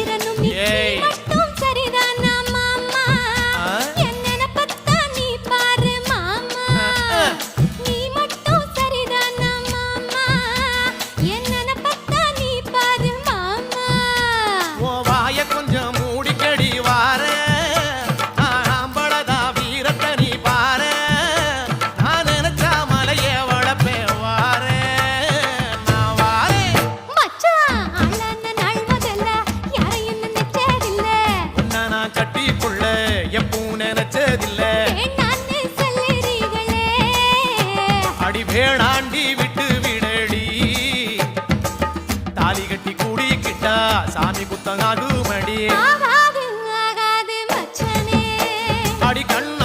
ఎగిరను நினைச்சதில்ல. அடி வேணாண்டி விட்டு விடடி. தாலி கட்டி கூடிக்கிட்டா சாமி குத்தங்காது மடி அடி கண்ணு